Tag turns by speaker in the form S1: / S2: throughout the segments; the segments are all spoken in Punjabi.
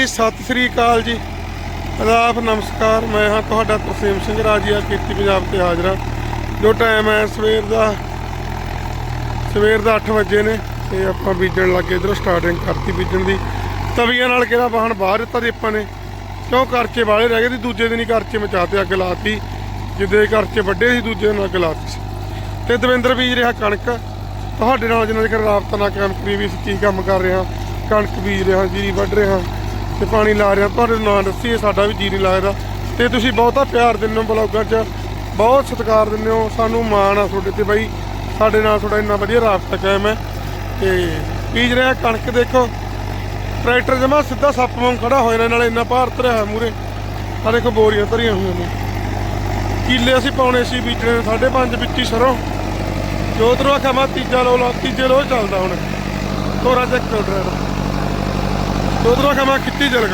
S1: ਜੀ ਸਤਿ ਸ੍ਰੀ ਅਕਾਲ ਜੀ। ਆਦਾਬ, ਨਮਸਕਾਰ। ਮੈਂ ਹਾਂ ਤੁਹਾਡਾ ਤਰਸੇਮ ਸਿੰਘ ਰਾਜੀਆ ਕੀਤੀ ਪੰਜਾਬ ਤੇ ਹਾਜ਼ਰ ਹਾਂ। ਜੋ ਟਾਈਮ ਹੈ ਸਵੇਰ ਦਾ ਸਵੇਰ ਦਾ 8 ਵਜੇ ਨੇ ਤੇ ਆਪਾਂ ਬੀਜਣ ਲੱਗੇ ਇਧਰੋਂ ਸਟਾਰਟਿੰਗ ਕਰਤੀ ਬੀਜਣ ਦੀ। ਤਵੀਆਂ ਨਾਲ ਕਿਹੜਾ ਵਾਹਣ ਬਾਹਰ ਦਿੱਤਾ ਦੀ ਆਪਾਂ ਨੇ। ਕਿਉਂ ਕਰਚੇ ਵਾਲੇ ਰਹਿ ਗਏ ਸੀ, ਦੂਜੇ ਦਿਨ ਹੀ ਕਰਚੇ ਮਚਾਤੇ ਅੱਗ ਲਾਤੀ। ਜਿੱਦੇ ਕਰਚੇ ਵੱਡੇ ਸੀ, ਦੂਜੇ ਦਿਨ ਅੱਗ ਲਾਤੀ ਸੀ। ਤੇ ਦਵਿੰਦਰ ਬੀਜ ਰਿਹਾ ਕਣਕ। ਤੁਹਾਡੇ ਨਾਲ ਜਿਹਨਾਂ ਦੇ ਚਿਰ ਰਾਬਤਾ ਨਾ ਕੰਮ ਕਰੀ ਵੀ ਅਸੀਂ ਕੀ ਕੰਮ ਕਰ ਰਿਹਾ ਕਣਕ ਬੀਜ ਰਿਹਾ, ਜੀਰੀ ਵੱਢ ਰਿਹਾ। ਤੇ ਪਾਣੀ ਲਾ ਰਿਹਾ ਤੁਹਾਡੇ ਨਾਲ ਦੱਸੀਏ ਸਾਡਾ ਵੀ ਜੀ ਨਹੀਂ ਲੱਗਦਾ। ਤੇ ਤੁਸੀਂ ਬਹੁਤਾ ਪਿਆਰ ਦਿੰਦੇ ਹੋ ਬਲੌਗਾਂ 'ਚ ਬਹੁਤ ਸਤਿਕਾਰ ਦਿੰਦੇ ਹੋ ਸਾਨੂੰ ਮਾਣ ਆ ਤੁਹਾਡੇ ਤੇ ਬਾਈ ਸਾਡੇ ਨਾਲ ਤੁਹਾਡਾ ਇੰਨਾ ਵਧੀਆ ਰਾਬਤਾ ਕਾਇਮ ਹੈ। ਤੇ ਬੀਜ ਰਿਹਾ ਕਣਕ ਦੇਖੋ ਟਰੈਕਟਰ ਜਮਾ ਸਿੱਧਾ ਸੱਪ ਵਾਂਗ ਖੜਾ ਹੋਇਆ ਨਾਲ ਇੰਨਾ ਭਾਰ ਧਰਿਆ ਹੋਇਆ ਮੂਰੇ ਆ ਦੇਖੋ ਬੋਰੀਆਂ ਧਰੀਆਂ ਹੋਈਆਂ ਨੇ। ਕੀਲੇ ਅਸੀਂ ਪਾਉਣੇ ਸੀ ਬੀਜਣੇ ਨੇ, ਸਾਢੇ ਪੰਜ ਵਿੱਚੀ ਸਰੋਂ। ਜੋਤਰਵਾ ਕਮਾ ਤੀਜਾ ਲੋ ਲਾ ਤੀਜੇ ਲੋ ਚੱਲਦਾ ਹੁਣ। ਤੋਰਾ ਚੱਕ ਕਰ ਡਰਾਈਵਰ ਜੋਤਰਵਾ ਕਮਾ ਕਿੱਤੀ ਚੱਲ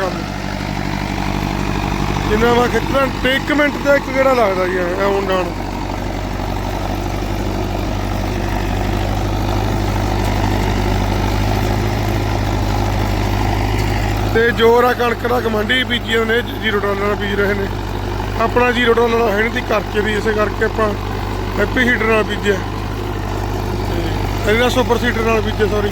S1: ਜਿੰਨਾ ਵਾ ਖਿੱਚਣਾ, ਤੇ 1 ਮਿੰਟ ਤੇ ਇੱਕ ਕਿਹੜਾ ਲੱਗਦਾ ਜੀ ਐ ਹੁਣ ਡਾਣ ਤੇ ਜੋਰ ਆ ਕਣਕ ਦਾ, ਗਮੰਡੀ ਬੀਜੀਆਂ ਨੇ ਜ਼ੀਰੋ ਡਾਲਰ ਨਾਲ ਬੀਜ ਰਹੇ ਨੇ। ਆਪਣਾ ਜ਼ੀਰੋ ਡਾਲਰ ਨਾਲ ਹੈ ਨਹੀਂ ਦੀ ਕਰਕੇ ਵੀ ਇਸੇ ਕਰਕੇ ਆਪਾਂ ਹੈਪੀ ਹੀਟਰ ਨਾਲ ਬੀਜਿਆ। ਤੇ ਸੁਪਰ ਸੀਟਰ ਨਾਲ ਬੀਜਿਆ ਸੌਰੀ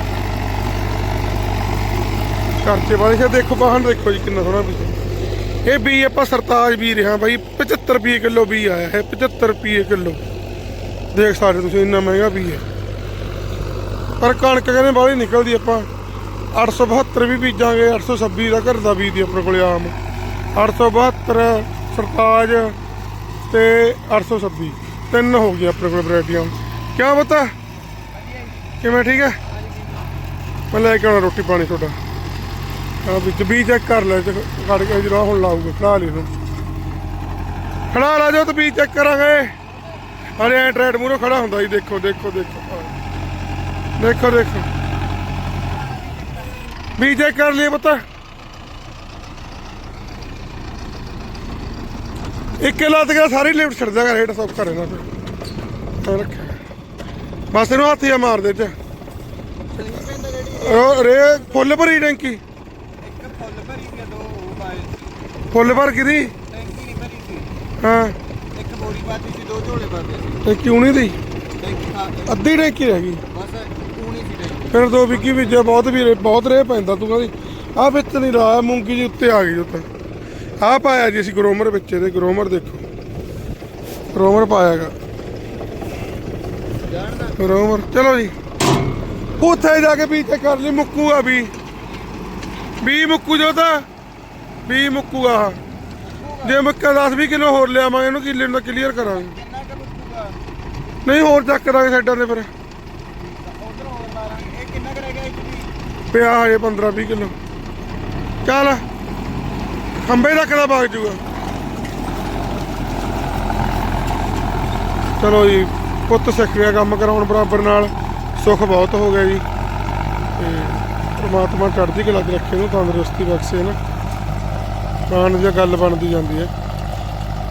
S1: ਕਰਚੇ ਵਾਲੇ ਖੇ ਦੇਖੋ ਬਾਹਨ ਦੇਖੋ ਜੀ ਕਿੰਨਾ ਸੋਹਣਾ ਬੀਜ ਇਹ ਬੀ ਆਪਾਂ ਸਰਤਾਜ ਬੀ ਰਿਹਾ ਬਾਈ 75 ਰੁਪਏ ਕਿਲੋ ਬੀ ਆਇਆ ਹੈ 75 ਰੁਪਏ ਕਿਲੋ। ਦੇਖ ਸਕਦੇ ਤੁਸੀਂ ਇੰਨਾ ਮਹਿੰਗਾ ਬੀ ਹੈ। ਪਰ ਕਣਕ ਕਹਿੰਦੇ ਬਾਹਲੀ ਨਿਕਲਦੀ ਆਪਾਂ 872 ਵੀ ਬੀਜਾਂਗੇ 826 ਦਾ ਘਰ ਦਾ ਬੀਜ ਦੀ ਆਪਣੇ ਕੋਲੇ ਆਮ। 872 ਸਰਤਾਜ ਤੇ 826 ਤਿੰਨ ਹੋ ਗਏ ਆਪਣੇ ਕੋਲ ਵੈਰਾਈਟੀਆਂ। ਕਿਆ ਬਤਾ ਕਿਵੇਂ ਠੀਕ ਹੈ? ਮੈਂ ਲੈ ਕੇ ਆਉਣਾ ਰੋਟੀ ਪਾਣੀ ਤੁਹਾਡਾ। ਆ ਵਿੱਚ ਵੀ ਚੈੱਕ ਕਰ ਲੈ ਤੇ ਕੱਢ ਕੇ ਜਿਹੜਾ ਹੁਣ ਲਾਊਗਾ ਖੜਾ ਲਈ ਹੁਣ ਖੜਾ ਲਾ ਜਾਓ ਤੇ ਵੀ ਚੈੱਕ ਕਰਾਂਗੇ। ਅਰੇ ਐ ਟਰੈਡ ਮੂਹਰੋਂ ਖੜਾ ਹੁੰਦਾ ਜੀ ਦੇਖੋ ਦੇਖੋ ਦੇਖੋ। ਦੇਖੋ ਦੇਖੋ। ਵੀ ਚੈੱਕ ਕਰ ਲਈ ਪਤਾ। ਇੱਕ ਲੱਤ ਗਿਆ ਸਾਰੀ ਲਿਫਟ ਛੱਡ ਜਾਗਾ ਰੇਟ ਸਭ ਕਰੇ ਨਾ ਫਿਰ। ਰੱਖਿਆ। ਬਸ ਇਹਨੂੰ ਹੱਥ ਜਿਹਾ ਮਾਰ ਦੇ ਤੇ ਰੇ ਫੁੱਲ ਭਰੀ ਟੈਂਕੀ
S2: ਇੱਕ ਫੁੱਲ ਭਰੀ ਤੇ ਦੋ ਉਹ ਪਾਏ
S1: ਫੁੱਲ ਭਰ ਕਿਦੀ
S2: ਟੈਂਕੀ ਨਹੀਂ ਭਰੀ ਸੀ।
S1: ਹਾਂ।
S2: ਇੱਕ ਬੋਰੀ ਪਾਤੀ ਸੀ ਦੋ ਝੋਲੇ ਭਰਦੇ ਸੀ।
S1: ਟੈਂਕੀ ਦੀ?
S2: ਟੈਂਕੀ ਖਾ ਕੇ।
S1: ਅੱਧੀ ਟੈਂਕੀ ਰਹਿ ਗਈ।
S2: ਬਸ ਪੂਣੀ ਸੀ ਟੈਂਕੀ।
S1: ਫਿਰ ਦੋ ਵਿੱਕੀ ਵਿੱਚ ਬਹੁਤ ਵੀ ਬਹੁਤ ਰੇ ਪੈਂਦਾ ਤੂੰ ਕਹਿੰਦੀ ਆ ਵਿੱਚ ਨਹੀਂ ਲਾਇਆ ਮੂੰਗੀ ਜੀ ਉੱਤੇ ਆ ਗਈ ਉੱਤੇ ਆ ਪਾਇਆ ਜੀ ਅਸੀਂ ਗਰੋਮਰ ਵਿੱਚ ਇਹਦੇ ਗਰੋਮਰ ਦੇਖੋ। ਗਰੋਮਰ ਪਾਇਆਗਾ
S2: ਜਾਣਦਾ।
S1: ਗਰੋਮਰ ਚਲੋ ਜੀ। ਉੱਥੇ ਜਾ ਕੇ ਵੀ ਤੇ ਕਰ ਲਈ ਮੁੱਕੂਗਾ ਵੀ। ਵੀ ਮੁੱਕੂ ਜੋ ਤਾਂ ਵੀ ਮੁੱਕੂਗਾ ਜੇ ਮੁੱਕਾ 10 20 ਕਿਲੋ ਹੋਰ ਲਿਆਵਾਂਗੇ ਇਹਨੂੰ ਕਿੱਲੇ ਨੂੰ ਕਲੀਅਰ ਕਰਾਂਗੇ।
S2: ਕਿੰਨਾ ਕੁ ਮੁੱਕੂਗਾ?
S1: ਨਹੀਂ ਹੋਰ ਚੱਕ ਦਾਂਗੇ ਸਾਈਡਾਂ ਤੇ ਫਿਰ।
S2: ਉਧਰ ਹੋਰ ਮਾਰਾਂਗੇ ਇਹ ਕਿੰਨਾ ਕੁ ਰਹਿ ਗਿਆ ਇੱਕ ਵੀ?
S1: ਪਿਆ ਹਜੇ 15 20 ਕਿਲੋ। ਚੱਲ ਖੰਬੇ ਤੱਕ ਦਾ ਭਾਗ ਜੂਗਾ। ਚਲੋ ਜੀ ਪੁੱਤ ਸਿੱਖ ਗਿਆ ਕੰਮ ਕਰਾਉਣ ਬਰਾਬਰ ਨਾਲ। ਸੁੱਖ ਬਹੁਤ ਹੋ ਗਿਆ ਜੀ। ਤੇ ਪ੍ਰਮਾਤਮਾ ਚੜ੍ਹਦੀ ਕਲਾ 'ਚ ਰੱਖੇ ਨੂੰ ਤੰਦਰੁਸਤੀ ਬਖਸ਼ੇ ਨਾ ਕਾਣ ਦੀ ਗੱਲ ਬਣਦੀ ਜਾਂਦੀ ਹੈ।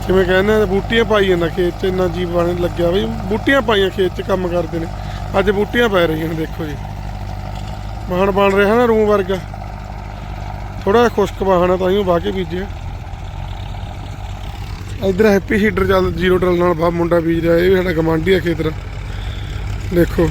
S1: ਜਿਵੇਂ ਕਹਿੰਦੇ ਬੂਟੀਆਂ ਪਾਈ ਜਾਂਦਾ ਖੇਤ 'ਚ, ਇੰਨਾ ਜੀਵ ਬਣ ਲੱਗਿਆ ਬਈ ਬੂਟੀਆਂ ਪਾਈਆਂ ਖੇਤ 'ਚ ਕੰਮ ਕਰਦੇ ਨੇ। ਅੱਜ ਬੂਟੀਆਂ ਪੈ ਰਹੀਆਂ ਨੇ, ਦੇਖੋ ਜੀ। ਵਾਹਣ ਬਣ ਰਿਹਾ ਨਾ ਰੂਮ ਵਰਗਾ। ਥੋੜਾ ਜਿਹਾ ਖੁਸ਼ਕ ਵਾਹਣ ਆ, ਤਾਂ ਹੀ ਉਹ ਵਾਹ ਕੇ ਬੀਜਿਆ ਇਧਰ ਹੈਪੀ ਹੀਟਰ ਚੱਲ, ਜ਼ੀਰੋ ਡਰਲ ਨਾਲ ਬਾ ਮੁੰਡਾ ਬੀਜ ਰਿਹਾ, ਇਹ ਵੀ ਸਾਡਾ ਗਮਾਂਡੀ ਆ ਖੇਤਰ। ਦੇਖੋ।